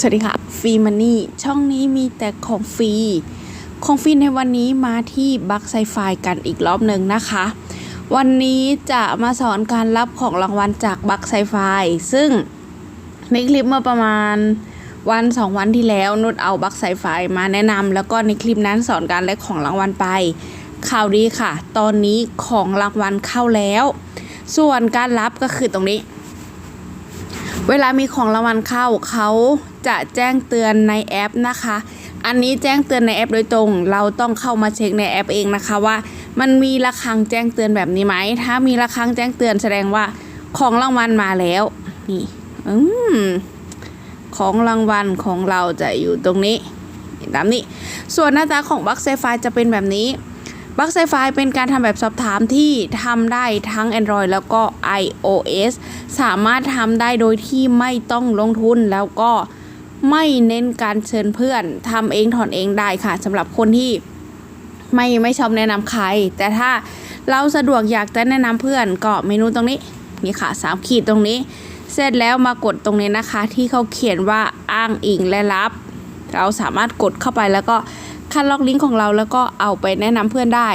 สวัสดีค่ะฟรีมันนี่ช่องนี้มีแต่ของฟรี ของฟรีในวันนี้มาที่บัคไซไฟกันอีกรอบหนึ่งนะคะ วันนี้จะมาสอนการรับของรางวัลจากบัคไซไฟซึ่งในคลิปเมื่อประมาณวันสองวันที่แล้วนุชเอาบัคไซไฟมาแนะนำแล้วก็ในคลิปนั้นสอนการแลกของรางวัลไป ข่าวดีค่ะ ตอนนี้ของรางวัลเข้าแล้ว ส่วนการรับก็คือตรงนี้ เวลามีของรางวัลเข้าเขาจะแจ้งเตือนในแอปนะคะ อันนี้แจ้งเตือนในแอปโดยตรง เราต้องเข้ามาเช็คในแอปเองนะคะว่า มันมีระฆังแจ้งเตือนแบบนี้ไหม ถ้ามีระฆังแจ้งเตือนแสดงว่าของรางวัลมาแล้ว นี่อืมของรางวัลของเราจะอยู่ตรงนี้ตามนี้ ส่วนหน้าตาของบัคไซไฟจะเป็นแบบนี้ บัคไซไฟเป็นการทำแบบสอบถามที่ทำได้ทั้ง Android แล้วก็ iOS สามารถทำได้โดยที่ไม่ต้องลงทุนแล้วก็ไม่เน้นการเชิญเพื่อนทำเองถอนเองได้ค่ะสำหรับคนที่ไม่ไม่ชอบแนะนำใคร แต่ถ้าเราสะดวกอยากจะแนะนำเพื่อนก็เมนูตรงนี้นี่ค่ะสามขีดตรงนี้ เสร็จแล้วมากดตรงนี้นะคะ ที่เขาเขียนว่าอ้างอิงและรับ เราสามารถกดเข้าไปแล้วก็ คัดล็อกลิงก์ของเราแล้วก็เอาไปแนะนำเพื่อนได้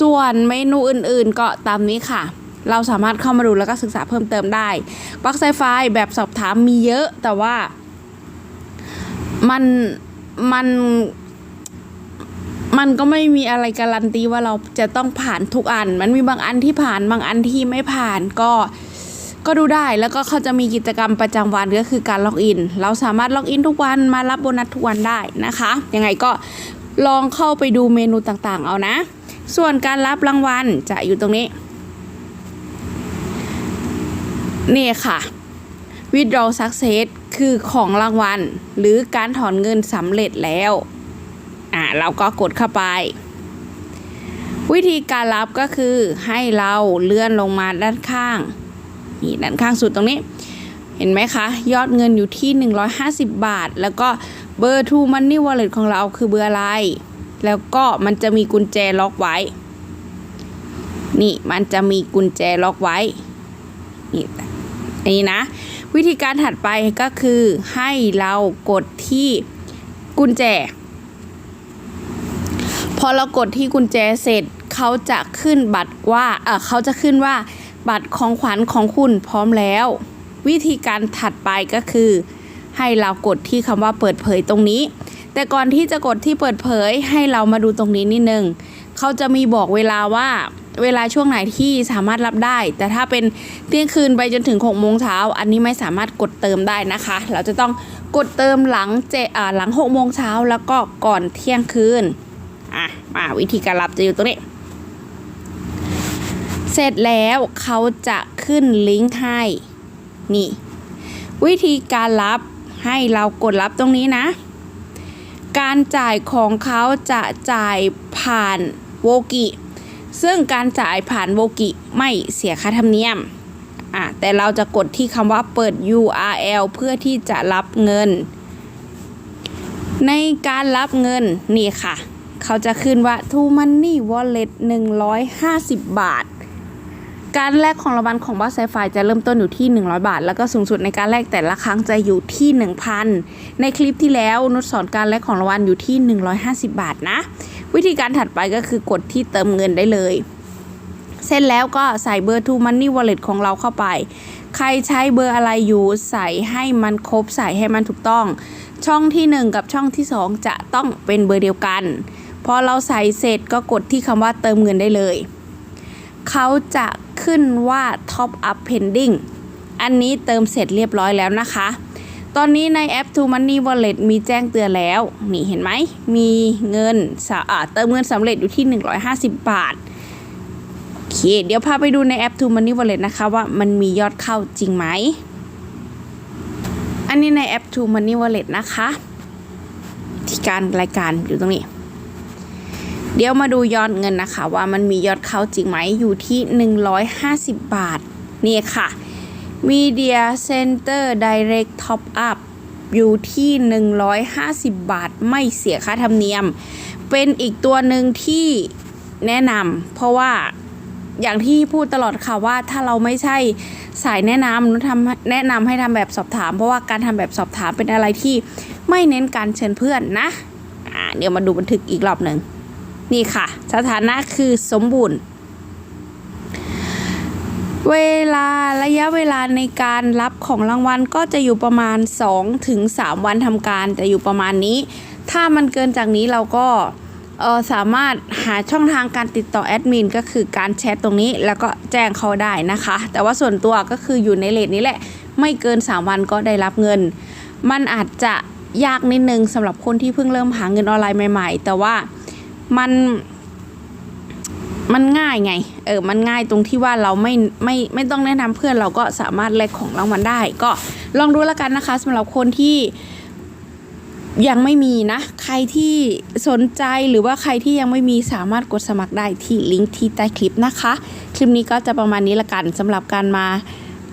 ส่วนเมนูอื่นๆ ก็ตามนี้ค่ะ เราสามารถเข้ามาดูแล้วก็ศึกษาเพิ่มเติมได้ปลั๊กไซไฟแบบสอบถามมีเยอะแต่ว่ามันมันมันก็ไม่มีอะไรการันตีว่าเราจะต้องผ่านทุกอัน มันมีบางอันที่ผ่านบางอันที่ไม่ผ่านก็ก็ดูได้แล้วก็เขาจะมีกิจกรรมประจำวันก็คือการล็อกอิน เราสามารถล็อกอินทุกวันมารับโบนัสทุกวันได้นะคะ ยังไงก็ ลองเข้าไปดูเมนูต่างๆ เอานะ ส่วนการรับรางวัลจะอยู่ตรงนี้ นี่ค่ะ withdraw success คือของรางวัล หรือการถอนเงินสำเร็จแล้ว อ่าเราก็กดเข้าไป วิธีการรับก็คือให้เราเลื่อนลงมาด้านข้าง นี่ด้านข้างสุดตรงนี้ เห็นไหมคะ ยอดเงินอยู่ที่ 150 บาท แล้วก็ เบอร์ to money wallet ของเราคือเบอร์อะไร แล้วก็มันจะมีกุญแจล็อกไว้ นี่มันจะมีกุญแจล็อกไว้ นี่อันนี้นะ วิธีการถัดไปก็คือให้เรากดที่กุญแจ พอเรากดที่กุญแจเสร็จเขาจะขึ้นบัตรว่าเออเขาจะขึ้นว่าบัตรของขวัญของคุณพร้อมแล้ว วิธีการถัดไปก็คือ ให้เรากดที่คำว่าเปิดเผยตรงนี้ แต่ก่อนที่จะกดที่เปิดเผยให้เรามาดูตรงนี้นิดนึงเขาจะมีบอกเวลาว่าเวลาช่วงไหนที่สามารถรับได้ แต่ถ้าเป็นเที่ยงคืนไปจนถึง6โมงเช้า อันนี้ไม่สามารถกดเติมได้นะคะ เราจะต้องกดเติมหลังเจอ่าหลัง6โมงเช้าแล้วก็ก่อนเที่ยงคืนอะมาวิธีการรับจะอยู่ตรงนี้ เสร็จแล้วเขาจะขึ้นลิงก์ให้ นี่ วิธีการรับ ให้เรากดรับตรงนี้นะ การจ่ายของเขาจะจ่ายผ่านโวกิ ซึ่งการจ่ายผ่านโวกิไม่เสียค่าธรรมเนียมอะแต่เราจะกดที่คำว่าเปิด URL เพื่อที่จะรับเงิน ในการรับเงินนี่ค่ะ เขาจะขึ้นว่า To Money Wallet 150 บาท การแลกของรางวัลของบัสไซไฟจะเริ่มต้นอยู่ที่ 100 บาท แล้วก็สูงสุดในการแลกแต่ละครั้งจะอยู่ที่ 1,000 ในคลิปที่แล้วนุชสอนการแลกของรางวัลอยู่ที่ 150 บาทนะ วิธีการถัดไปก็คือกดที่เติมเงินได้เลย เสร็จแล้วก็ใส่เบอร์ To Money Wallet ของเราเข้าไป ใครใช้เบอร์อะไรอยู่ใส่ให้มันครบใส่ให้มันถูกต้อง ช่องที่ 1 กับช่องที่ 2 จะต้องเป็นเบอร์เดียวกันพอเราใส่เสร็จก็กดที่คำว่าเติมเงินได้เลย เขาจะ ขึ้นว่า Top Up Pending อันนี้เติมเสร็จเรียบร้อยแล้วนะคะ ตอนนี้ในแอป To Money Wallet มีแจ้งเตือนแล้ว นี่เห็นไหม มีเงินเติมเงินสำเร็จอยู่ที่ 150 บาท โอเค เดี๋ยวพาไปดูในแอป To Money Wallet นะคะว่ามันมียอดเข้าจริงไหม อันนี้ในแอป To Money Wallet นะคะ ที่การรายการอยู่ตรงนี้ เดี๋ยวมาดูยอดเงินนะคะ ว่ามันมียอดเข้าจริงไหมอยู่ที่ 150 บาท นี่ค่ะ Media Center Direct Top Up อยู่ที่ 150 บาทไม่เสียค่าธรรมเนียม เป็นอีกตัวหนึ่งที่แนะนำเพราะว่าอย่างที่พูดตลอดค่ะว่าถ้าเราไม่ใช่สายแนะนำนุชทำแนะนำให้ทำแบบสอบถาม เพราะว่าการทำแบบสอบถามเป็นอะไรที่ไม่เน้นการเชิญเพื่อนนะอ่าเดี๋ยวมาดูบันทึกอีกรอบหนึ่ง นี่ค่ะ สถานะคือสมบูรณ์ เวลาระยะเวลาในการรับของรางวัลก็จะอยู่ประมาณ 2-3ถึง3วันทำการจะอยู่ประมาณนี้ ถ้ามันเกินจากนี้เราก็สามารถหาช่องทางการติดต่อแอดมินก็คือการแชทตรงนี้แล้วก็แจ้งเขาได้นะคะ แต่ว่าส่วนตัวก็คืออยู่ในเลทนี้แหละ ไม่เกิน 3 วันก็ได้รับเงิน มันอาจจะยากนิดนึงสำหรับคนที่เพิ่งเริ่มหาเงินออนไลน์ใหม่ ๆ แต่ว่า มันมันง่ายไง เออ มันง่ายตรงที่ว่าเราไม่ไม่ไม่ต้องแนะนำเพื่อนเราก็สามารถแลกของรางวัลได้ ก็ลองดูแล้วกันนะคะสำหรับคนที่ยังไม่มีนะ ใครที่สนใจหรือว่าใครที่ยังไม่มีสามารถกดสมัครได้ที่ลิงก์ที่ใต้คลิปนะคะ คลิปนี้ก็จะประมาณนี้ละกันสำหรับการมา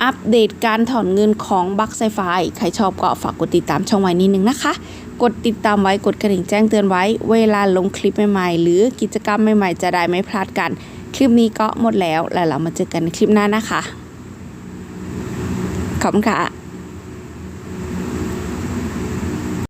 อัปเดตการถอนเงินของบัคไซไฟใครชอบก็ฝากกดติดตามช่องไว้นิดนึงนะคะ กดติดตามไว้กดกระดิ่งแจ้งเตือนไว้ เวลาลงคลิปใหม่ๆ หรือกิจกรรมใหม่ๆ จะได้ไม่พลาดกัน คลิปนี้ก็หมดแล้วแล้วเรามาเจอกันในคลิปหน้านะคะ ขอบคุณค่ะ